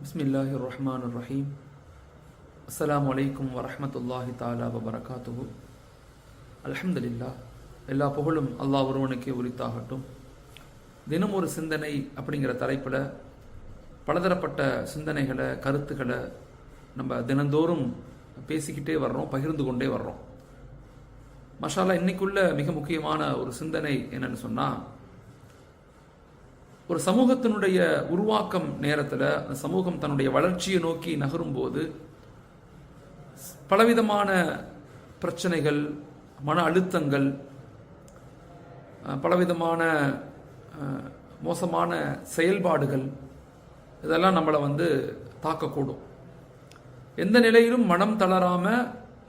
பிஸ்மில்லாஹி ரஹ்மான் ரஹீம் அஸ்லாம் வலைக்கும் வரமத்துல்லாஹி தாலா வபரகாத்துஹு அலமதுல்லா எல்லா புகழும் அல்லாஹ் ஒருவனுக்கே உரித்தாகட்டும். தினம் ஒரு சிந்தனை அப்படிங்கிற தலைப்பில் பலதரப்பட்ட சிந்தனைகளை கருத்துக்களை நம்ம தினந்தோறும் பேசிக்கிட்டே வர்றோம் பகிர்ந்து கொண்டே வர்றோம். மஷாலா இன்னைக்குள்ள மிக முக்கியமான ஒரு சிந்தனை என்னன்னு சொன்னால் ஒரு சமூகத்தினுடைய உருவாக்கம் நேரத்தில் அந்த சமூகம் தன்னுடைய வளர்ச்சியை நோக்கி நகரும்போது பலவிதமான பிரச்சனைகள் மன அழுத்தங்கள் பலவிதமான மோசமான செயல்பாடுகள் இதெல்லாம் நம்மளை வந்து தாக்கக்கூடும். எந்த நிலையிலும் மனம் தளராமல்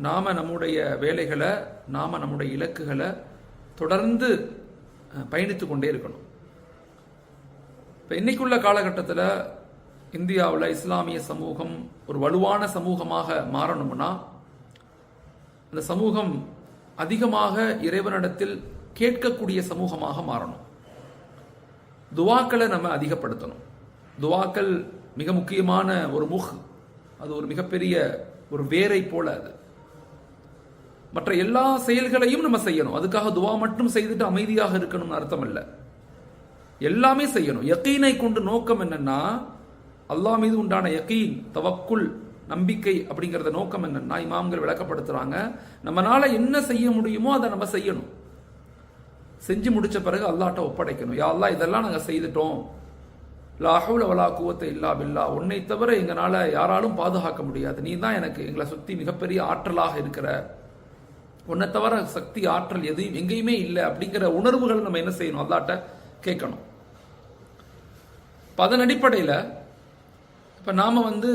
நாம் நம்முடைய வேலைகளை நாம் நம்முடைய இலக்குகளை தொடர்ந்து பயணித்து கொண்டே இருக்கணும். இப்போ இன்னைக்குள்ள காலகட்டத்தில் இந்தியாவில் இஸ்லாமிய சமூகம் ஒரு வலுவான சமூகமாக மாறணும்னா அந்த சமூகம் அதிகமாக இறைவனிடத்தில் கேட்கக்கூடிய சமூகமாக மாறணும். துவாக்களை நம்ம அதிகப்படுத்தணும். துவாக்கள் மிக முக்கியமான ஒரு முக் அது ஒரு மிகப்பெரிய ஒரு வேரை போல அது. மற்ற எல்லா செயல்களையும் நம்ம செய்யணும். அதுக்காக துவா மட்டும் செய்துட்டு அமைதியாக இருக்கணும்னு அர்த்தம் இல்லை. எல்லாமே செய்யணும். யக்கீனை கொண்டு நோக்கம் என்னன்னா அல்லாஹ் மீது உண்டான யக்கீன் தவக்குள் நம்பிக்கை அப்படிங்கிறத நோக்கம் என்னன்னா இமாம்கள் விளக்கப்படுத்துறாங்க. நம்மனால என்ன செய்ய முடியுமோ அதை நம்ம செய்யணும். செஞ்சு முடிச்ச பிறகு அல்லாட்ட ஒப்படைக்கணும். யா அல்லா இதெல்லாம் நாங்கள் செய்துட்டோம். லா வலா குவத்தை இல்லா பில்லா. உன்னை தவிர எங்களால் யாராலும் பாதுகாக்க முடியாது. நீ தான் எனக்கு எங்களை சுற்றி மிகப்பெரிய ஆற்றலாக இருக்கிற. உன்னை தவிர சக்தி ஆற்றல் எதையும் எங்கேயுமே இல்லை அப்படிங்கிற உணர்வுகள் நம்ம என்ன செய்யணும்? அல்லாட்ட கேட்கணும். இப்போ அதன் அடிப்படையில் இப்போ நாம் வந்து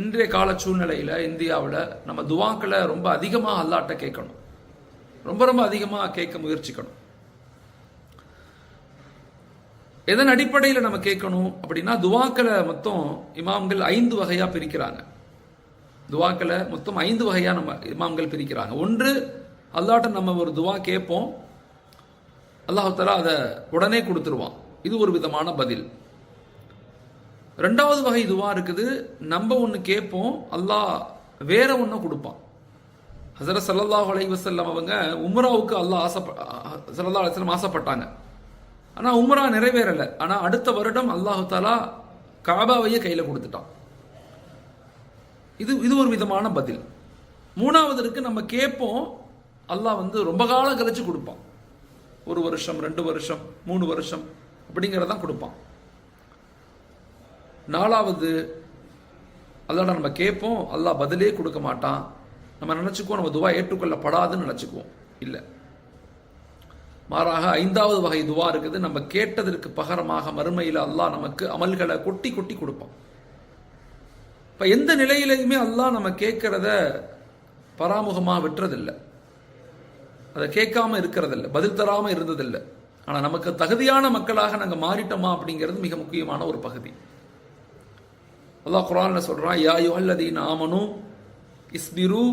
இன்றைய கால சூழ்நிலையில் இந்தியாவில் நம்ம துவாக்களை ரொம்ப அதிகமாக அல்லாட்ட கேட்கணும். ரொம்ப ரொம்ப அதிகமாக கேட்க முயற்சிக்கணும். எதன் அடிப்படையில் நம்ம கேட்கணும் அப்படின்னா துவாக்களை மொத்தம் இமாம்கள் ஐந்து வகையாக பிரிக்கிறாங்க. துவாக்களை மொத்தம் ஐந்து வகையாக நம்ம இமாம்கள் பிரிக்கிறாங்க. ஒன்று அல்லாட்ட நம்ம ஒரு துவா கேட்போம். அல்லாஹாலா அதை உடனே கொடுத்துருவான். இது ஒரு விதமான பதில். ரெண்டாவது வகை இதுவாக இருக்குது நம்ம ஒன்று கேட்போம் அல்லாஹ் வேற ஒன்று கொடுப்பான். ஹசரத் சல்லாஹ் அலை வசல்லம் அவங்க உம்ராவுக்கு அல்லாஹ் ஆசைப்ப சல்லா அலிஸ்லம் ஆசைப்பட்டாங்க. ஆனால் உம்ரா நிறைவேறலை. ஆனால் அடுத்த வருடம் அல்லாஹு தாலா காபாவையே கையில் கொடுத்துட்டான். இது இது ஒரு விதமான பதில். மூணாவது இருக்கு நம்ம கேட்போம் அல்லாஹ் வந்து ரொம்ப காலம் கழிச்சு கொடுப்பான். ஒரு வருஷம் ரெண்டு வருஷம் மூணு வருஷம் அப்படிங்கிறதான் கொடுப்பான். நாலாவது அல்லாட நம்ம கேட்போம் அல்லாஹ் பதிலே கொடுக்க மாட்டான். நம்ம நினச்சிக்குவோம் நம்ம துவா ஏற்றுக்கொள்ளப்படாதுன்னு நினச்சிக்குவோம். இல்லை. மாறாக ஐந்தாவது வகை துவா இருக்குது நம்ம கேட்டதற்கு பகரமாக மறுமையில் அல்லாஹ் நமக்கு அமல்களை கொட்டி கொட்டி கொடுப்பான். இப்போ எந்த நிலையிலையுமே அல்லாஹ் நம்ம கேட்குறத பராமுகமாக விட்டுறதில்லை. அதை கேட்காம இருக்கிறதில்ல பதில் தராமல் இருந்ததில்லை. ஆனால் நமக்கு தகுதியான மக்களாக நாங்கள் மாறிட்டோமா அப்படிங்கிறது மிக முக்கியமான ஒரு பகுதி. அல்லாஹ் குரான்ல சொல்றான் யா யுஹல்லதீன ஆமனு இஸ்பிரு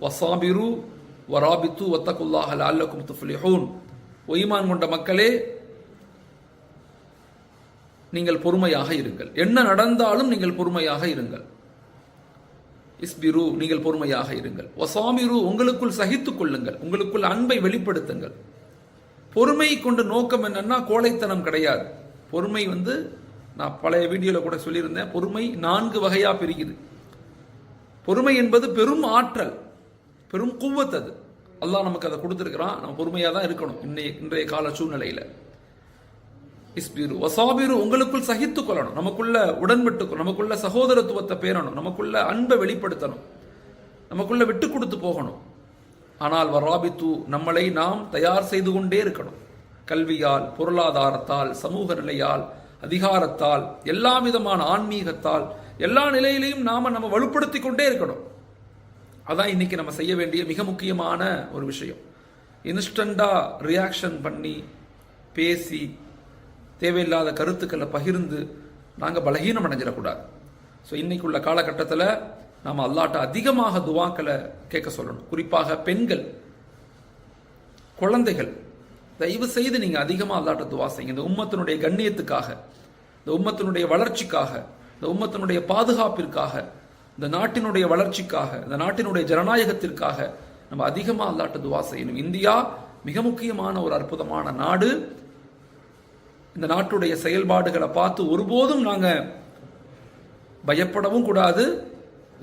வசாபிரு வராபித்து வத்தகுல்லாஹ் அல்லக்கும் துஃப்லிஹூன். ஒய்மான் கொண்ட மக்களே நீங்கள் பொறுமையாக இருங்கள். என்ன நடந்தாலும் நீங்கள் பொறுமையாக இருங்கள். இஸ்பிரு நீங்கள் பொறுமையாக இருங்கள். வசாமிரு உங்களுக்குள் சகித்துக் கொள்ளுங்கள். உங்களுக்குள் அன்பை வெளிப்படுத்துங்கள். பொறுமை கொண்டு நோக்கம் என்னன்னா கோழைத்தனம் கிடையாது. பொறுமை வந்து நான் பழைய வீடியோவில் கூட சொல்லியிருந்தேன் பொறுமை நான்கு வகையாக பிரிக்குது பொறுமை என்பது பெரும் ஆற்றல் பெரும் குவத் அது. அல்லாஹ் நமக்கு அதை கொடுத்துருக்கிறான் நம்ம பொறுமையாக தான் இருக்கணும் இன்றைய இன்றைய கால சூழ்நிலையில். இஸ்பிரு வசாபிரு உங்களுக்குள் சகித்துக் கொள்ளணும் நமக்குள்ள உடன்பட்டு நமக்குள்ள சகோதரத்துவத்தை பேரணும் நமக்குள்ள அன்பை வெளிப்படுத்தணும் நமக்குள்ள விட்டு கொடுத்து போகணும். ஆனால் வராபித்து நம்மளை நாம் தயார் செய்து கொண்டே இருக்கணும். கல்வியால் பொருளாதாரத்தால் சமூக நிலையால் அதிகாரத்தால் எல்லா விதமான ஆன்மீகத்தால் எல்லா நிலையிலையும் நாம் நம்ம வலுப்படுத்தி கொண்டே இருக்கணும். அதான் இன்னைக்கு நம்ம செய்ய வேண்டிய மிக முக்கியமான ஒரு விஷயம். இன்ஸ்டண்டா ரியாக்ஷன் பண்ணி பேசி தேவையில்லாத கருத்துக்களை பகிர்ந்து நாங்கள் பலகீனம் அடைஞ்சிடக்கூடாது. ஸோ இன்னைக்குள்ள காலகட்டத்தில் நாம் அல்லாட்ட அதிகமாக துவாக்களை கேட்க சொல்லணும். குறிப்பாக பெண்கள் குழந்தைகள் தயவு செய்து நீங்கள் அதிகமாக அல்லாட்ட துவா செய்யுங்க. இந்த உம்மத்தினுடைய கண்ணியத்துக்காக இந்த உம்மத்தினுடைய வளர்ச்சிக்காக இந்த உம்மத்தினுடைய பாதுகாப்பிற்காக இந்த நாட்டினுடைய வளர்ச்சிக்காக இந்த நாட்டினுடைய ஜனநாயகத்திற்காக நம்ம அதிகமாக அல்லாட்ட துவா செய்யணும். இந்தியா மிக முக்கியமான ஒரு அற்புதமான நாடு. இந்த நாட்டுடைய செயல்பாடுகளை பார்த்து ஒருபோதும் நாங்கள் பயப்படவும் கூடாது.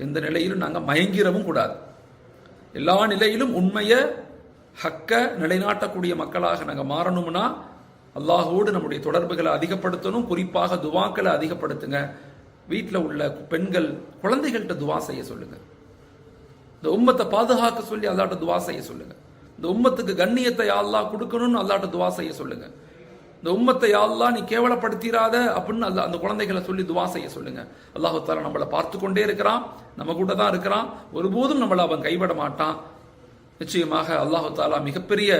எந்த நிலையிலும் நாங்கள் மயங்கிடவும் கூடாது. எல்லா நிலையிலும் உண்மையை ஹக்க நிலைநாட்டக்கூடிய மக்களாக நாங்கள் மாறணும்னா அல்லாஹோடு நம்முடைய தொடர்புகளை அதிகப்படுத்தணும் குறிப்பாக துவாக்களை அதிகப்படுத்துங்க. வீட்டில் உள்ள பெண்கள் குழந்தைகள்கிட்ட துவா செய்ய சொல்லுங்க. இந்த உம்மத்தை பாதுகாக்க சொல்லி அல்லாட்ட துவா செய்ய சொல்லுங்க. இந்த உம்மத்துக்கு கண்ணியத்தை அல்லாஹ் கொடுக்கணும்னு அல்லாட்ட துவா செய்ய சொல்லுங்க. இந்த உம்மத்தை அல்லாஹ் நீ கேவலப்படுத்திராத அப்படின்னு அல்ல அந்த குழந்தைகளை சொல்லி துவா செய்ய சொல்லுங்க. அல்லாஹு தாலா நம்மளை பார்த்து கொண்டே இருக்கிறான் நம்ம கூட தான் இருக்கிறான். ஒருபோதும் நம்மளை அவன் கைவிட மாட்டான். நிச்சயமாக அல்லாஹு தாலா மிகப்பெரிய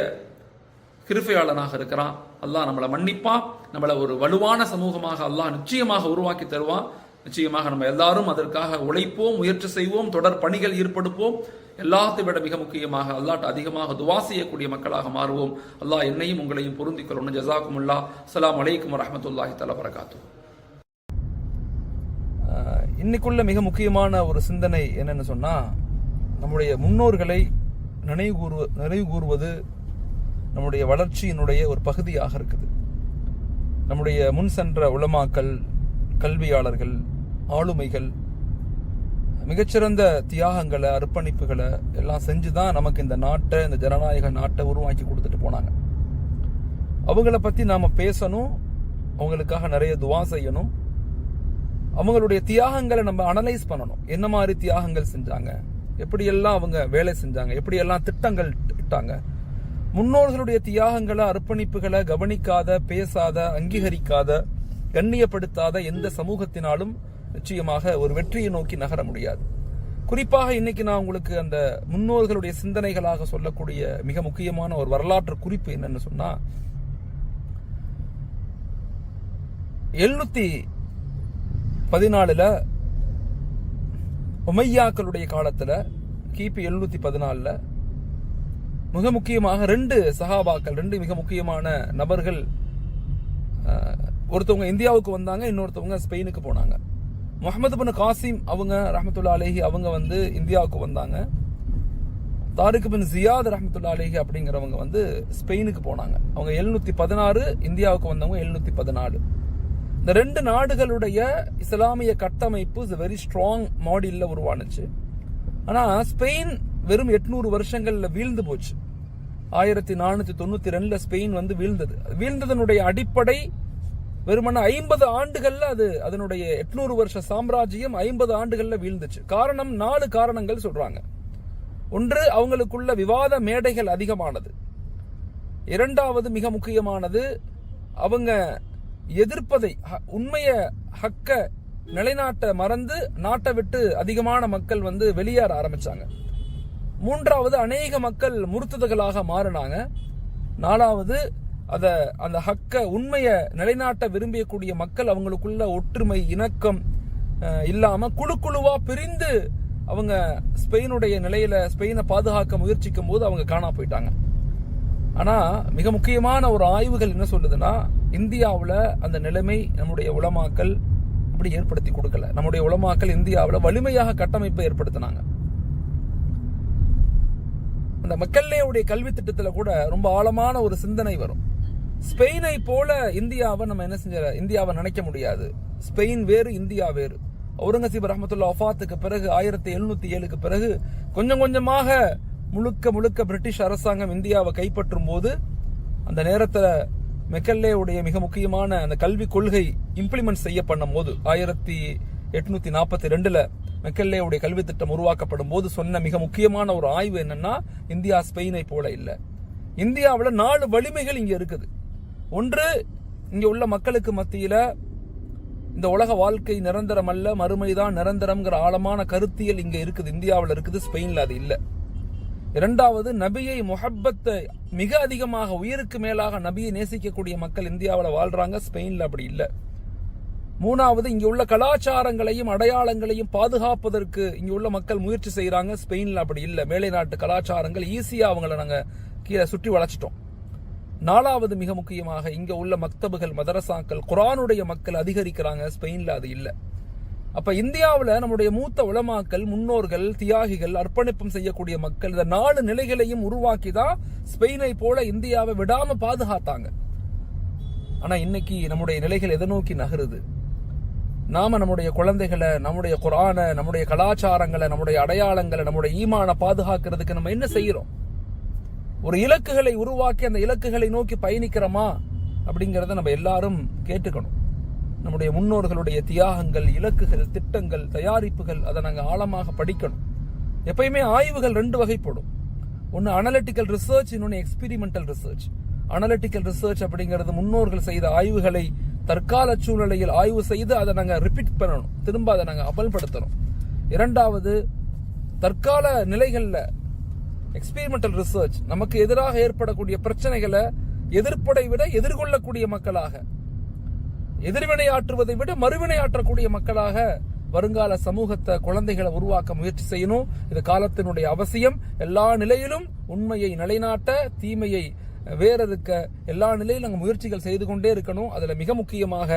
கிருப்பையாளனாக இருக்கிறான். அல்லாஹ் நம்மளை மன்னிப்பான். நம்மளை ஒரு வலுவான சமூகமாக அல்லாஹ் நிச்சயமாக உருவாக்கி தருவான். நிச்சயமாக நம்ம எல்லாரும் அதற்காக உழைப்போம் முயற்சி செய்வோம் தொடர் பணிகள் ஈடுபடுப்போம் எல்லாத்தை விட மிக முக்கியமாக அல்லாட்ட அதிகமாக துவா செய்யக்கூடிய மக்களாக மாறுவோம். அல்லாஹ் என்னையும் உங்களையும் பொருந்திக் கொள்ளணும் ஜசாக்குமுல்லா அஸ்லாம் வலைக்கம் வரமத்துல்லாஹி தஆலா வரகாத்து இன்னைக்குள்ள மிக முக்கியமான ஒரு சிந்தனை என்னன்னு சொன்னா நம்முடைய முன்னோர்களை நினைவு கூறுவ நினைவு கூறுவது நம்முடைய வளர்ச்சியினுடைய ஒரு பகுதியாக இருக்குது. நம்முடைய முன் சென்ற உளமாக்கல் கல்வியாளர்கள் ஆளுமைகள் மிகச்சிறந்த தியாகங்களை அர்ப்பணிப்புகளை எல்லாம் செஞ்சு தான் நமக்கு இந்த நாட்டை இந்த ஜனநாயக நாட்டை உருவாக்கி கொடுத்துட்டு போனாங்க. அவங்கள பற்றி நாம் பேசணும் அவங்களுக்காக நிறைய துவா செய்யணும். அவங்களுடைய தியாகங்களை நம்ம அனலைஸ் பண்ணணும். என்ன மாதிரி தியாகங்கள் செஞ்சாங்க? எப்படியெல்லாம் அவங்க வேலை செஞ்சாங்க எப்படியெல்லாம் திட்டங்கள் இட்டாங்க முன்னோர்களுடைய தியாகங்களை அர்ப்பணிப்புகளை கவனிக்காத பேசாத அங்கீகரிக்காத கண்ணியப்படுத்தாத எந்த சமூகத்தினாலும் நிச்சயமாக ஒரு வெற்றியை நோக்கி நகர முடியாது. குறிப்பாக இன்னைக்கு நான் உங்களுக்கு அந்த முன்னோர்களுடைய சிந்தனைகளாக சொல்லக்கூடிய மிக முக்கியமான ஒரு வரலாற்று குறிப்பு என்னன்னு சொன்னா எழுநூத்தி பதினாலுல உமையாக்களுடைய காலத்துல கிபி எழுநூத்தி பதினாலுல மிக முக்கியமாக ரெண்டு சஹாபாக்கள் ரெண்டு மிக முக்கியமான நபர்கள் ஒருத்தவங்க இந்தியாவுக்கு வந்தாங்க இன்னொருத்தவங்க ஸ்பெயினுக்கு போனாங்க. முகமது பின் காசிம் அவங்க ரஹமத்துல்லா அலேஹி அவங்க வந்து இந்தியாவுக்கு வந்தாங்க. தாரிக் பின் ஜியாத் ரஹமத்துல்லா அலேஹி அப்படிங்கிறவங்க வந்து ஸ்பெயினுக்கு போனாங்க. அவங்க எழுநூத்தி பதினாறு இந்தியாவுக்கு வந்தவங்க எழுநூத்தி பதினாலு. இந்த ரெண்டு நாடுகளுடைய இஸ்லாமிய கட்டமைப்பு இஸ் வெரி ஸ்ட்ராங் மாடியில் உருவானுச்சு. ஆனா ஸ்பெயின் வெறும் எட்நூறு வருஷங்கள்ல வீழ்ந்து போச்சு. ஆயிரத்தி நானூத்தி தொண்ணூத்தி ரெண்டுல ஸ்பெயின் வந்து வீழ்ந்தது. வீழ்ந்ததனுடைய அடிப்படை வெறுமன ஐம்பது ஆண்டுகள்ல அது அதனுடைய எட்நூறு வருஷ சாம்ராஜ்யம் ஐம்பது ஆண்டுகள்ல வீழ்ந்துச்சு. காரணம் நாலு காரணங்கள் சொல்றாங்க. ஒன்று அவங்களுக்குள்ள விவாத மேடைகள் அதிகமானது. இரண்டாவது மிக முக்கியமானது அவங்க எதிர்ப்பதை ஹ- உண்மைய ஹக்க நிலைநாட்ட மறந்து நாட்டை விட்டு அதிகமான மக்கள் வந்து வெளியேற ஆரம்பிச்சாங்க. மூன்றாவது அநேக மக்கள் முறுத்துதல்களாக மாறினாங்க. நாலாவது அத அந்த ஹக்க உண்மைய நிலைநாட்ட விரும்பியக்கூடிய மக்கள் அவங்களுக்குள்ள ஒற்றுமை இணக்கம் இல்லாமல் இல்லாம குழு குழுவா பிரிந்து அவங்க ஸ்பெயினுடைய நிலையில ஸ்பெயினை பாதுகாக்க முயற்சிக்கும் போது அவங்க காணா போயிட்டாங்க. ஆனா மிக முக்கியமான ஒரு ஆய்வுகள் என்ன சொல்லுதுன்னா இந்தியாவில் அந்த நிலைமை நம்முடைய உலமாக்கல் அப்படி ஏற்படுத்தி கொடுக்கல. நம்முடைய உலமாக்கல் இந்தியாவில் வலிமையாக கட்டமைப்பை ஏற்படுத்தினாங்க. அந்த மக்கள்லேயுடைய கல்வி திட்டத்தில் கூட ரொம்ப ஆழமான ஒரு சிந்தனை வரும். ஸ்பெயினை போல இந்தியாவை நம்ம என்ன செஞ்ச இந்தியாவை நினைக்க முடியாது. ஸ்பெயின் வேறு இந்தியா வேறு. அவுரங்கசீப் ரஹமத்துல்லா அஃபாத்துக்கு பிறகு ஆயிரத்தி எழுநூத்தி ஏழுக்கு பிறகு கொஞ்சம் கொஞ்சமாக முழுக்க முழுக்க பிரிட்டிஷ் அரசாங்கம் இந்தியாவை கைப்பற்றும் போது அந்த நேரத்தில் மெக்கல்லேவுடைய மிக முக்கியமான அந்த கல்வி கொள்கை இம்ப்ளிமெண்ட் செய்யப்படும் போது ஆயிரத்தி எட்நூத்தி நாற்பத்தி ரெண்டுல மெக்கல்லேவுடைய கல்வி திட்டம் உருவாக்கப்படும் போது சொன்ன மிக முக்கியமான ஒரு ஆய்வு என்னன்னா இந்தியா ஸ்பெயினை போல இல்ல. இந்தியாவில் நாலு வலிமைகள் இங்க இருக்குது. ஒன்று இங்க உள்ள மக்களுக்கு மத்தியில இந்த உலக வாழ்க்கை நிரந்தரம் அல்ல மறுமைதான் நிரந்தரம்ங்கிற ஆழமான கருத்தியல் இங்க இருக்குது. இந்தியாவில் இருக்குது ஸ்பெயின்ல அது இல்லை. இரண்டாவது நபியை முஹப்பத்தை மிக அதிகமாக உயிருக்கு மேலாக நபியை நேசிக்கக்கூடிய மக்கள் இந்தியாவில் வாழ்றாங்க ஸ்பெயினில் அப்படி இல்லை. மூணாவது இங்கே உள்ள கலாச்சாரங்களையும் அடையாளங்களையும் பாதுகாப்பதற்கு இங்கே உள்ள மக்கள் முயற்சி செய்கிறாங்க ஸ்பெயினில் அப்படி இல்லை. மேலை நாட்டு கலாச்சாரங்கள் ஈஸியாக அவங்கள நாங்கள் கீழே சுற்றி வளைச்சிட்டோம் நாலாவது மிக முக்கியமாக இங்கே உள்ள மக்தபுகள் மதரசாக்கள் குரானுடைய மக்கள் அதிகரிக்கிறாங்க ஸ்பெயினில் அது இல்லை. அப்ப இந்தியாவில் நம்முடைய மூத்த உலமாக்கள் முன்னோர்கள் தியாகிகள் அர்ப்பணிப்பும் செய்யக்கூடிய மக்கள் இந்த நாலு நிலைகளையும் உருவாக்கி தான் ஸ்பெயினை போல இந்தியாவை விடாம பாதுகாத்தாங்க. ஆனா இன்னைக்கு நம்முடைய நிலைகள் எதை நோக்கி நகருது? நாம நம்முடைய குழந்தைகளை நம்முடைய குரானை நம்முடைய கலாச்சாரங்களை நம்முடைய அடையாளங்களை நம்முடைய ஈமான பாதுகாக்கிறதுக்கு நம்ம என்ன செய்யறோம்? ஒரு இலக்குகளை உருவாக்கி அந்த இலக்குகளை நோக்கி பயணிக்கிறோமா அப்படிங்கிறத நம்ம எல்லாரும் கேட்டுக்கணும். நம்முடைய முன்னோர்களுடைய தியாகங்கள் இலக்குகள் திட்டங்கள் தயாரிப்புகள் அதை நாங்கள் ஆழமாக படிக்கணும். எப்பயுமே ஆய்வுகள் ரெண்டு வகைப்படும். ஒன்று அனலிட்டிக்கல் ரிசர்ச் இன்னொன்று எக்ஸ்பிரிமெண்டல் ரிசர்ச் அனலிட்டிக்கல் ரிசர்ச் அப்படிங்கிறது முன்னோர்கள் செய்த ஆய்வுகளை தற்கால சூழ்நிலையில் ஆய்வு செய்து அதை நாங்கள் ரிப்பீட் பண்ணணும். திரும்ப அதை நாங்கள் அமல்படுத்தணும். இரண்டாவது தற்கால நிலைகளில் எக்ஸ்பெரிமெண்டல் ரிசர்ச் நமக்கு எதிராக ஏற்படக்கூடிய பிரச்சனைகளை எதிர்ப்படை விட எதிர்கொள்ளக்கூடிய மக்களாக எதிர்வினை ஆற்றுவதை விட மறுவினை ஆற்றக்கூடிய மக்களாக வருங்கால சமூகத்தை குழந்தைகளை உருவாக்க முயற்சி செய்யணும். இது காலத்தினுடைய அவசியம். எல்லா நிலையிலும் உண்மையை நிலைநாட்ட தீமையை வேற இருக்க எல்லா நிலையிலும் நாங்கள் முயற்சிகள் செய்து கொண்டே இருக்கணும். அதில் மிக முக்கியமாக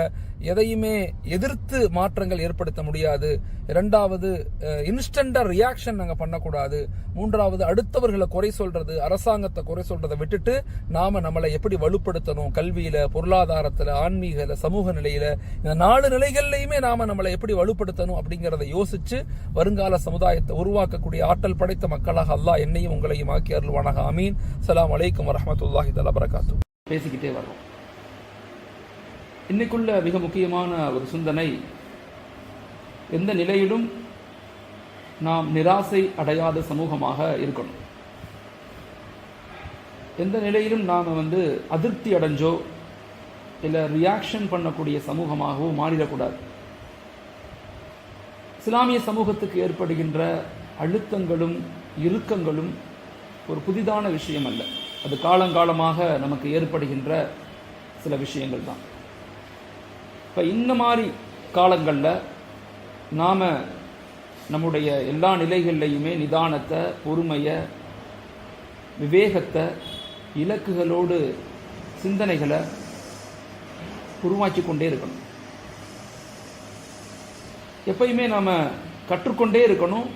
எதையுமே எதிர்த்து மாற்றங்கள் ஏற்படுத்த முடியாது. இரண்டாவது இன்ஸ்டண்டா ரியாக்ஷன் நாங்கள் பண்ணக்கூடாது. மூன்றாவது அடுத்தவர்களை குறை சொல்றது அரசாங்கத்தை குறை சொல்றதை விட்டுட்டு நாம நம்மளை எப்படி வலுப்படுத்தணும்? கல்வியில பொருளாதாரத்தில் ஆன்மீகல சமூக நிலையில இந்த நாலு நிலைகள்லையுமே நாம நம்மளை எப்படி வலுப்படுத்தணும் அப்படிங்கிறத யோசிச்சு வருங்கால சமுதாயத்தை உருவாக்கக்கூடிய ஆற்றல் படைத்த மக்களாக அல்லாஹ் என்னையும் உங்களையும் ஆக்கி அருள்வானாக. அமீன் சலாம் அலைக்கும் வரமத்துல்லாஹி தலா பரகாத்து. பேசிக்கிட்டே வர்றோம். இன்னைக்குள்ள மிக முக்கியமான ஒரு சிந்தனை எந்த நிலையிலும் நாம் நிராசை அடையாத சமூகமாக இருக்கணும். எந்த நிலையிலும் நாம் வந்து அதிருப்தி அடைஞ்சோ இல்லை ரியாக்ஷன் பண்ணக்கூடிய சமூகமாகவோ மாறிடக்கூடாது. இஸ்லாமிய சமூகத்துக்கு ஏற்படுகின்ற அழுத்தங்களும் இறுக்கங்களும் ஒரு புதிதான விஷயம் அல்ல. அது காலங்காலமாக நமக்கு ஏற்படுகின்ற சில விஷயங்கள் தான் இப்போ இந்த மாதிரி காலங்களில் நாம் நம்முடைய எல்லா நிலைகள்லையுமே நிதானத்தை பொறுமையை விவேகத்தை இலக்குகளோடு சிந்தனைகளை உருவாக்கி கொண்டே இருக்கணும். எப்பயுமே நாம் கற்றுக்கொண்டே இருக்கணும்.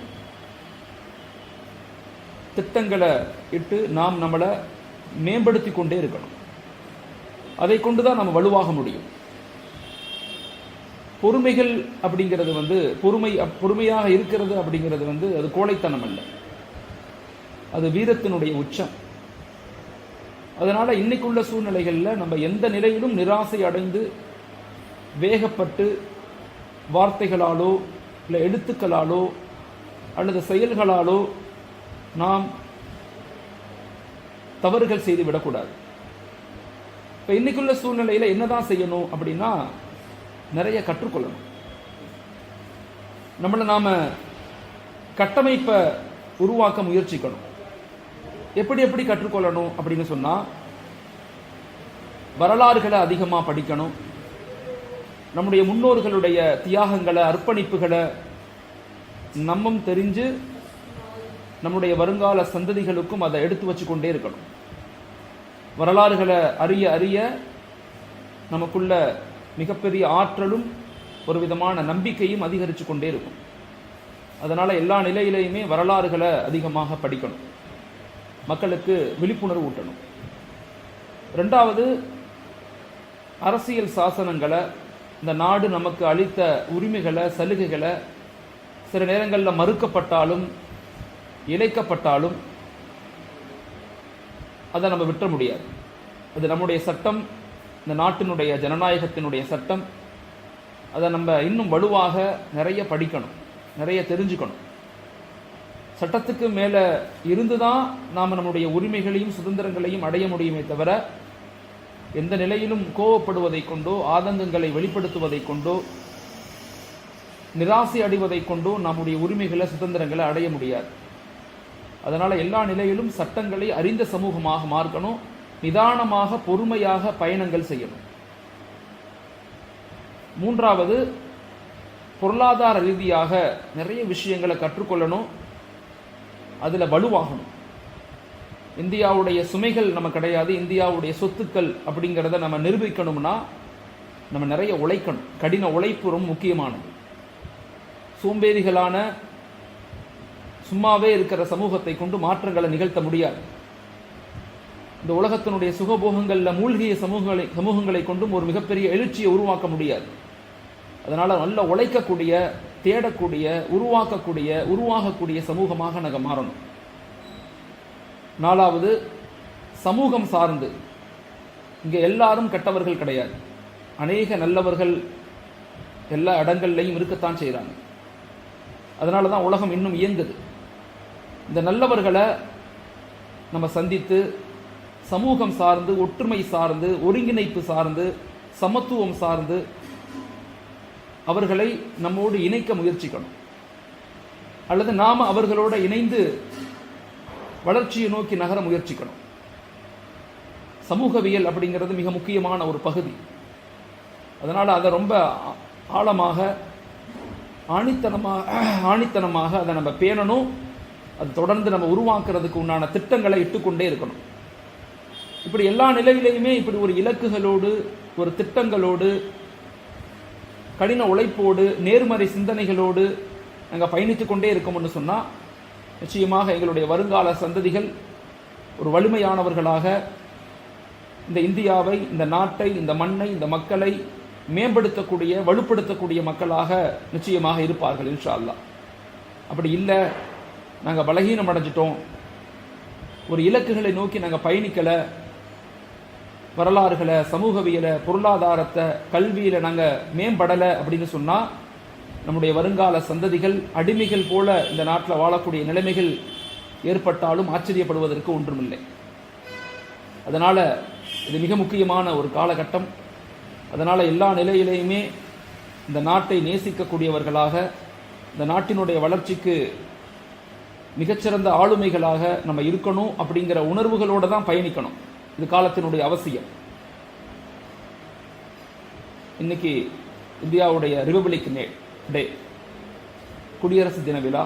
திட்டங்களை இட்டு நாம் நம்மளை மேம்படுத்தி கொண்டே இருக்கணும். அதை கொண்டு தான் நம்ம வலுவாக முடியும். பொறுமைகள் அப்படிங்கிறது வந்து பொறுமை பொறுமையாக இருக்கிறது அப்படிங்கிறது வந்து அது கோழைத்தனம் அல்ல. அது வீரத்தினுடைய உச்சம். அதனால இன்னைக்குள்ள சூழ்நிலைகளில் நம்ம எந்த நிலையிலும் நிராசை அடைந்து வேகப்பட்டு வார்த்தைகளாலோ இல்லை எழுத்துக்களாலோ அல்லது செயல்களாலோ நாம் தவறுகள் செய்து விடக்கூடாது. இப்போ இன்னைக்குள்ள சூழ்நிலையில் என்னதான் செய்யணும் அப்படின்னா நிறைய கற்றுக்கொள்ளணும். நம்மளை நாம கட்டமைப்பை உருவாக்க முயற்சிக்கணும். எப்படி எப்படி கற்றுக்கொள்ளணும் அப்படின்னு சொன்னா வரலாறுகளை அதிகமாக படிக்கணும். நம்முடைய முன்னோர்களுடைய தியாகங்களை அர்ப்பணிப்புகளை நம்மும் தெரிஞ்சு நம்முடைய வருங்கால சந்ததிகளுக்கும் அதை எடுத்து வச்சு கொண்டே இருக்கணும். வரலாறுகளை அறிய அறிய நமக்குள்ள மிகப்பெரிய ஆற்றலும் ஒரு விதமான நம்பிக்கையும் அதிகரித்து கொண்டே இருக்கும். அதனால் எல்லா நிலையிலையுமே வரலாறுகளை அதிகமாக படிக்கணும். மக்களுக்கு விழிப்புணர்வு ஊட்டணும். ரெண்டாவது அரசியல் சாசனங்களை இந்த நாடு நமக்கு அளித்த உரிமைகளை சலுகைகளை சில நேரங்களில் மறுக்கப்பட்டாலும் இழைக்கப்பட்டாலும் அதை நம்ம விட்டுற முடியாது. அது நம்முடைய சட்டம் இந்த நாட்டினுடைய ஜனநாயகத்தினுடைய சட்டம். அதை நம்ம இன்னும் வலுவாக நிறைய படிக்கணும் நிறைய தெரிஞ்சுக்கணும். சட்டத்துக்கு மேலே இருந்து தான் நாம் நம்முடைய உரிமைகளையும் சுதந்திரங்களையும் அடைய முடியுமே தவிர எந்த நிலையிலும் கோவப்படுவதை கொண்டோ ஆதங்கங்களை வெளிப்படுத்துவதை கொண்டோ நிராசை அடைவதை கொண்டோ நம்முடைய உரிமைகளை சுதந்திரங்களை அடைய முடியாது. அதனால் எல்லா நிலையிலும் சட்டங்களை அறிந்த சமூகமாக மார்க்கணும். நிதானமாக பொறுமையாக பயணங்கள் செய்யணும். மூன்றாவது பொருளாதார ரீதியாக நிறைய விஷயங்களை கற்றுக்கொள்ளணும். அதில் வலுவாகணும். இந்தியாவுடைய சுமைகள் நம்ம கிடையாது. இந்தியாவுடைய சொத்துக்கள் அப்படிங்கிறத நம்ம நிரூபிக்கணும்னா நம்ம நிறைய உழைக்கணும். கடின உழைப்பு ரொம்ப முக்கியமானது. சோம்பேறிகளான சும்மாவே இருக்கிற சமூகத்தை கொண்டு மாற்றங்களை நிகழ்த்த முடியாது. இந்த உலகத்தினுடைய சுகபோகங்களில் மூழ்கிய சமூகங்களை சமூகங்களை கொண்டும் ஒரு மிகப்பெரிய எழுச்சியை உருவாக்க முடியாது. அதனால் நல்ல உழைக்கக்கூடிய தேடக்கூடிய உருவாக்கக்கூடிய உருவாகக்கூடிய சமூகமாக நாங்கள் மாறணும். நாலாவது சமூகம் சார்ந்து. இங்கே எல்லாரும் கெட்டவர்கள் கிடையாது. அநேக நல்லவர்கள் எல்லா இடங்கள்லையும் இருக்கத்தான் செய்கிறாங்க அதனால தான் உலகம் இன்னும் இயங்குது. இந்த நல்லவர்களை நம்ம சந்தித்து சமூகம் சார்ந்து ஒற்றுமை சார்ந்து ஒருங்கிணைப்பு சார்ந்து சமத்துவம் சார்ந்து அவர்களை நம்மோடு இணைக்க முயற்சிக்கணும். அல்லது நாம அவர்களோட இணைந்து வளர்ச்சியை நோக்கி நகர முயற்சிக்கணும். சமூகவியல் அப்படிங்கிறது மிக முக்கியமான ஒரு பகுதி. அதனால் அதை ரொம்ப ஆ- ஆழமாக ஆணித்தனமாக ஆணித்தனமாக அதை நம்ம பேணணும். அது தொடர்ந்து நம்ம உருவாக்குறதுக்கு உண்டான திட்டங்களை இட்டுக்கொண்டே இருக்கணும். இப்படி எல்லா நிலையிலையுமே இப்படி ஒரு இலக்குகளோடு ஒரு திட்டங்களோடு கடின உழைப்போடு நேர்மறை சிந்தனைகளோடு நாங்கள் பயணித்து கொண்டே இருக்கோம்னு சொன்னால் நிச்சயமாக எங்களுடைய வருங்கால சந்ததிகள் ஒரு வலிமையானவர்களாக இந்த இந்தியாவை இந்த நாட்டை இந்த மண்ணை இந்த மக்களை மேம்படுத்தக்கூடிய வலுப்படுத்தக்கூடிய மக்களாக நிச்சயமாக இருப்பார்கள் இன்ஷா அல்லா அப்படி இல்லை நாங்கள் பலகீனம் அடைஞ்சிட்டோம். ஒரு இலக்குகளை நோக்கி நாங்கள் பயணிக்கலை. வரலாறுகளை சமூகவியலை பொருளாதாரத்தை கல்வியில் நாங்கள் மேம்படலை அப்படின்னு சொன்னால் நம்முடைய வருங்கால சந்ததிகள் அடிமைகள் போல இந்த நாட்டில் வாழக்கூடிய நிலைமைகள் ஏற்பட்டாலும் ஆச்சரியப்படுவதற்கு ஒன்றுமில்லை. அதனால் இது மிக முக்கியமான ஒரு காலகட்டம். அதனால் எல்லா நிலையிலையுமே இந்த நாட்டை நேசிக்கக்கூடியவர்களாக இந்த நாட்டினுடைய வளர்ச்சிக்கு மிகச்சிறந்த ஆளுமைகளாக நம்ம இருக்கணும் அப்படிங்கிற உணர்வுகளோட தான் பயணிக்கணும். இது காலத்தினுடைய அவசியம். இன்னைக்கு இந்தியாவுடைய ரிபப்ளிக் டே குடியரசு தின விழா.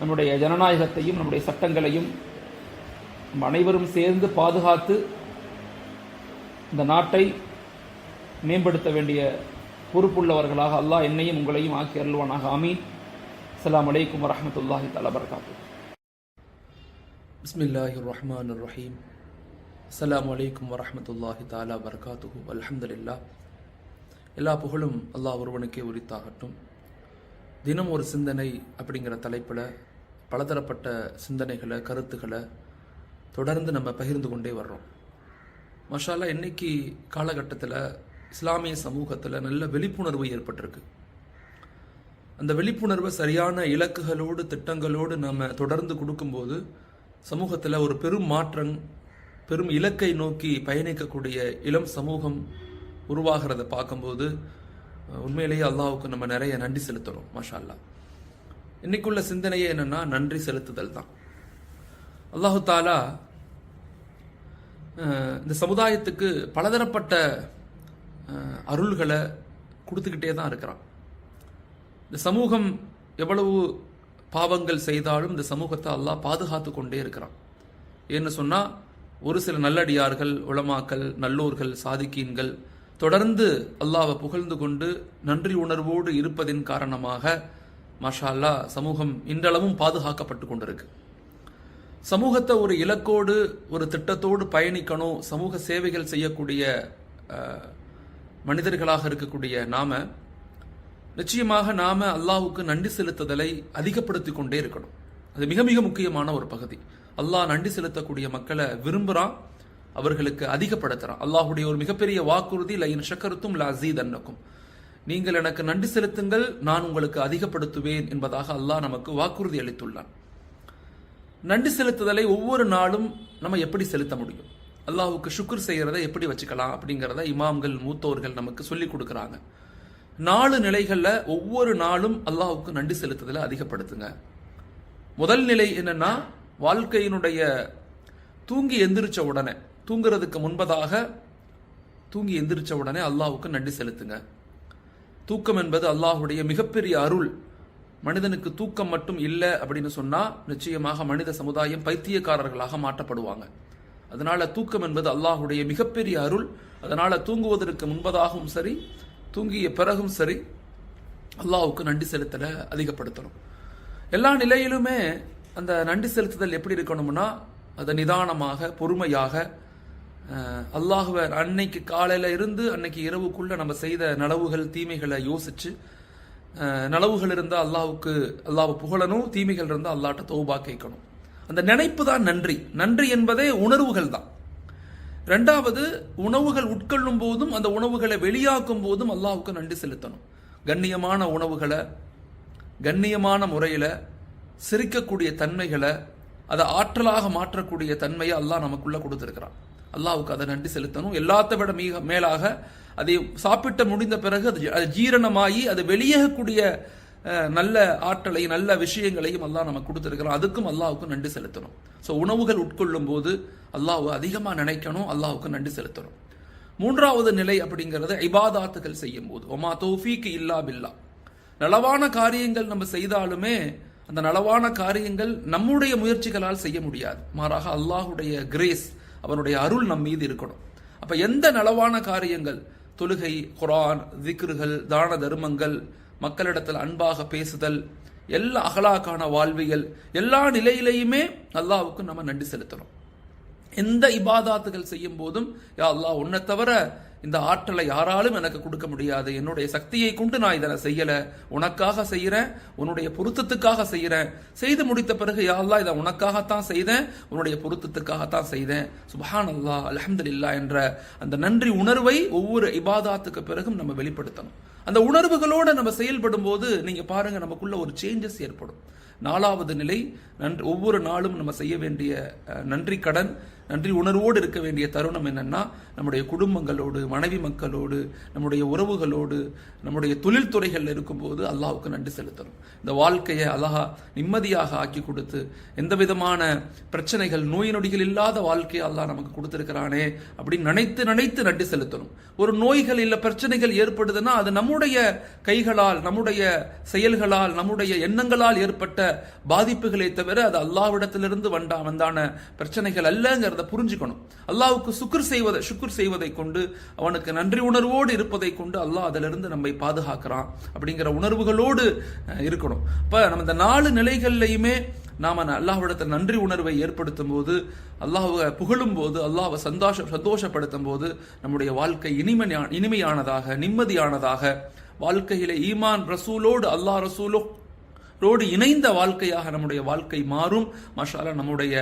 நம்முடைய ஜனநாயகத்தையும் நம்முடைய சட்டங்களையும் நம்ம அனைவரும் சேர்ந்து பாதுகாத்து இந்த நாட்டை மேம்படுத்த வேண்டிய பொறுப்புள்ளவர்களாக அல்லாஹ் என்னையும் உங்களையும் ஆக்கி அருள்வானாக. அமீன் அஸ்லாம் வலைக்கம் வரமத்துல்லாஹி தலா வரகாத்து பிஸ்மில்லாஹி ரஹ்மான் ரஹீம் அஸ்லாம் வலைக்கம் வரமத்துல்லாஹி தாலா பரகாத்துஹு அலமதுல்லா எல்லா புகழும் அல்லாஹ் ஒருவனுக்கே உரித்தாகட்டும். தினம் ஒரு சிந்தனை அப்படிங்கிற தலைப்பில் பலதரப்பட்ட சிந்தனைகளை கருத்துக்களை தொடர்ந்து நம்ம பகிர்ந்து கொண்டே வர்றோம். மஷாலா இன்னைக்கு காலகட்டத்தில் இஸ்லாமிய சமூகத்தில் நல்ல விழிப்புணர்வு ஏற்பட்டிருக்கு. அந்த விழிப்புணர்வை சரியான இலக்குகளோடு திட்டங்களோடு நம்ம தொடர்ந்து கொடுக்கும்போது சமூகத்தில் ஒரு பெரும் மாற்றம் பெரும் இலக்கை நோக்கி பயணிக்கக்கூடிய இளம் சமூகம் உருவாகிறத பார்க்கும்போது உண்மையிலேயே அல்லாவுக்கு நம்ம நிறைய நன்றி செலுத்தணும் மாஷா அல்லாஹ் இன்னைக்குள்ள சிந்தனையே என்னன்னா நன்றி செலுத்துதல் தான். அல்லாஹு தாலா இந்த சமுதாயத்துக்கு பலதரப்பட்ட அருள்களை கொடுத்துக்கிட்டே தான் இருக்கிறான். இந்த சமூகம் எவ்வளவு பாவங்கள் செய்தாலும் இந்த சமூகத்தை அல்லாஹ் பாதுகாத்து கொண்டே இருக்கிறான். ஏன்னு சொன்னால் ஒரு சில நல்லடியார்கள் உளமாக்கல் நல்லோர்கள் சாதிக்கீன்கள் தொடர்ந்து அல்லாவை புகழ்ந்து கொண்டு நன்றி உணர்வோடு இருப்பதின் காரணமாக மாஷா சமூகம் இன்றளவும் பாதுகாக்கப்பட்டு கொண்டிருக்கு. சமூகத்தை ஒரு இலக்கோடு ஒரு திட்டத்தோடு பயணிக்கணும் சமூக சேவைகள் செய்யக்கூடிய மனிதர்களாக இருக்கக்கூடிய நாம நிச்சயமாக நாம அல்லாஹுக்கு நன்றி செலுத்துதலை அதிகப்படுத்திக் கொண்டே இருக்கணும். அது மிக மிக முக்கியமான ஒரு பகுதி. அல்லாஹ் நன்றி செலுத்தக்கூடிய மக்களை விரும்புகிறான் அவர்களுக்கு அதிகப்படுத்துறான். அல்லாஹுடைய ஒரு மிகப்பெரிய வாக்குறுதி லயின் ஷக்கருத்தும் லசீத் அன்னக்கும் நீங்கள் எனக்கு நன்றி செலுத்துங்கள் நான் உங்களுக்கு அதிகப்படுத்துவேன் என்பதாக அல்லாஹ் நமக்கு வாக்குறுதி அளித்துள்ளான். நன்றி செலுத்துதலை ஒவ்வொரு நாளும் நம்ம எப்படி செலுத்த முடியும்? அல்லாஹுக்கு சுக்குர் செய்யறதை எப்படி வச்சுக்கலாம் அப்படிங்கிறத இமாம்கள் மூத்தோர்கள் நமக்கு சொல்லிக் கொடுக்குறாங்க. நாலு நிலைகளில் ஒவ்வொரு நாளும் அல்லாஹுக்கு நன்றி செலுத்துதலை அதிகப்படுத்துங்க. முதல் நிலை என்னன்னா வாழ்க்கையினுடைய தூங்கி எந்திரிச்ச உடனே தூங்குறதுக்கு முன்பதாக தூங்கி எந்திரிச்ச உடனே அல்லாஹுக்கு நன்றி செலுத்துங்க. தூக்கம் என்பது அல்லாஹுடைய மிகப்பெரிய அருள். மனிதனுக்கு தூக்கம் மட்டும் இல்லை அப்படின்னு சொன்னா நிச்சயமாக மனித சமுதாயம் பைத்தியக்காரர்களாக மாற்றப்படுவாங்க. அதனால தூக்கம் என்பது அல்லாஹுடைய மிகப்பெரிய அருள். அதனால தூங்குவதற்கு முன்பதாகவும் சரி தூங்கிய பிறகும் சரி அல்லாவுக்கு நன்றி செலுத்தலை அதிகப்படுத்தணும். எல்லா நிலையிலுமே அந்த நன்றி செலுத்துதல் எப்படி இருக்கணும்னா அதை நிதானமாக பொறுமையாக அல்லாஹுவர் அன்னைக்கு காலையில் இருந்து அன்னைக்கு இரவுக்குள்ளே நம்ம செய்த நலவுகள் தீமைகளை யோசித்து நலவுகள் இருந்தால் அல்லாவுக்கு அல்லாவை புகழணும் தீமைகள் இருந்தால் அல்லாட்ட தௌபா கேட்கணும். அந்த நினைப்பு தான் நன்றி. நன்றி என்பதே உணர்வுகள் தான். ரெண்டாவது உணவுகள் உட்கொள்ளும் போதும் அந்த உணவுகளை வெளியாக்கும் போதும் அல்லாவுக்கு நன்றி செலுத்தணும். கண்ணியமான உணவுகளை கண்ணியமான முறையில் சிரிக்கக்கூடிய தன்மைகளை அதை ஆற்றலாக மாற்றக்கூடிய தன்மையை அல்லாஹ் நமக்குள்ளே கொடுத்துருக்கிறான். அல்லாவுக்கு அதை நன்றி செலுத்தணும். எல்லாத்தை விட மிக மேலாக அதை சாப்பிட்ட முடிந்த பிறகு அது அது ஜீரணமாகி அது வெளியேகக்கூடிய நல்ல ஆற்றலை நல்ல விஷயங்களையும் அல்லாஹ் நமக்கு கொடுத்துருக்கிறான். அதுக்கும் அல்லாவுக்கும் நன்றி செலுத்தணும். ஸோ உணவுகள் உட்கொள்ளும் போது அல்லாஹ்வை அதிகமாக நினைக்கணும் அல்லாவுக்கு நன்றி செலுத்தணும். மூன்றாவது நிலை அப்படிங்கிறது இபாதாத்துகள் செய்யும் போது. ஒமா தௌஃபீக் இல்லா பில்லா. நலவான காரியங்கள் நம்ம செய்தாலுமே அந்த நலவான காரியங்கள் நம்முடைய முயற்சிகளால் செய்ய முடியாது. மாறாக அல்லாஹுடைய கிரேஸ் அவனுடைய அருள் நம் மீது இருக்கணும். அப்போ எந்த நலவான காரியங்கள்? தொழுகை குரான் திக்ருகள் தான தர்மங்கள் மக்களிடத்தில் அன்பாக பேசுதல் எல்லா அகலாக்கான வாழ்வியல் எல்லா நிலையிலையுமே அல்லாவுக்கு நம்ம நன்றி செலுத்தணும் எந்த இபாதாத்துகள் செய்யும் போதும் யா அல்லா உன்னை தவிர இந்த ஆற்றலை யாராலும் எனக்கு கொடுக்க முடியாது. என்னுடைய சக்தியை கொண்டு நான் இதை செய்யலை. உனக்காக செய்கிறேன். உன்னுடைய பொருத்தத்துக்காக செய்கிறேன். செய்து முடித்த பிறகு யாரெல்லாம் இதை உனக்காகத்தான் செய்தேன். உன்னுடைய பொருத்தத்துக்காகத்தான் செய்தேன். சுபஹான் அல்லாஹ் அல்ஹம்துலில்லாஹ் என்ற அந்த நன்றி உணர்வை ஒவ்வொரு இபாதாத்துக்கு பிறகும் நம்ம வெளிப்படுத்தணும். அந்த உணர்வுகளோட நம்ம செயல்படும் போது நீங்கள் பாருங்க நமக்குள்ள ஒரு சேஞ்சஸ் ஏற்படும். நாலாவது நிலை நன்றி ஒவ்வொரு நாளும் நம்ம செய்ய வேண்டிய நன்றி கடன் நன்றி உணர்வோடு இருக்க வேண்டிய தருணம் என்னென்னா நம்முடைய குடும்பங்களோடு மனைவி மக்களோடு நம்முடைய உறவுகளோடு நம்முடைய தொழில்துறைகளில் இருக்கும்போது அல்லாவுக்கு நன்றி செலுத்தணும். இந்த வாழ்க்கையை அழகா நிம்மதியாக ஆக்கி கொடுத்து எந்த விதமான பிரச்சனைகள் நோய் நொடிகள் இல்லாத வாழ்க்கையை அல்லாஹ் நமக்கு கொடுத்துருக்கிறானே அப்படின்னு நினைத்து நினைத்து நன்றி செலுத்தணும். ஒரு நோய்கள் இல்லை பிரச்சனைகள் ஏற்படுதுன்னா அது நம்முடைய கைகளால் நம்முடைய செயல்களால் நம்முடைய எண்ணங்களால் ஏற்பட்ட பாதிப்புகளை தவிர அது அல்லாவிடத்திலிருந்து வந்தா வந்தான பிரச்சனைகள் அல்லங்கிறத புரிஞ்சுக்கணும். அல்லாவுக்கு சுக்குர் செய்வதை சுக்குர் செய்வதை கொண்டு அவனுக்கு நன்றி உணர்வோடு இருப்பதை கொண்டு அல்லாஹ் அதிலிருந்து நம்மை பாதுகாக்கிறான் அப்படிங்கிற உணர்வுகளோடு இருக்கணும். இப்போ நம்ம இந்த நாலு நிலைகள்லையுமே நாம அல்லாஹ்விடத்தில் நன்றி உணர்வை ஏற்படுத்தும் போது அல்லாஹ்வை புகழும் போது அல்லாஹை சந்தோஷ சந்தோஷப்படுத்தும் போது நம்முடைய வாழ்க்கை இனிமையான இனிமையானதாக நிம்மதியானதாக வாழ்க்கையில ஈமான் ரசூலோடு அல்லாஹ் ரசூலோ ரோடு இணைந்த வாழ்க்கையாக நம்முடைய வாழ்க்கை மாறும். மஷால நம்முடைய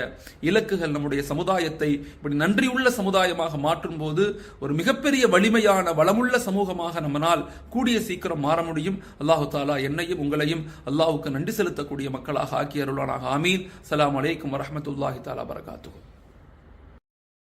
இலக்குகள் நம்முடைய சமுதாயத்தை இப்படி நன்றியுள்ள சமுதாயமாக மாற்றும் போது ஒரு மிகப்பெரிய வலிமையான வளமுள்ள சமூகமாக நம்மனால் கூடிய சீக்கிரம் மாற முடியும். அல்லாஹு தாலா என்னையும் உங்களையும் அல்லாஹுக்கு நன்றி செலுத்தக்கூடிய மக்களாக ஆக்கி அருளானாக ஆமீன். சலாம் அலைக்கும் வரமத்துல்லாஹி தாலா வரகாத்துஹு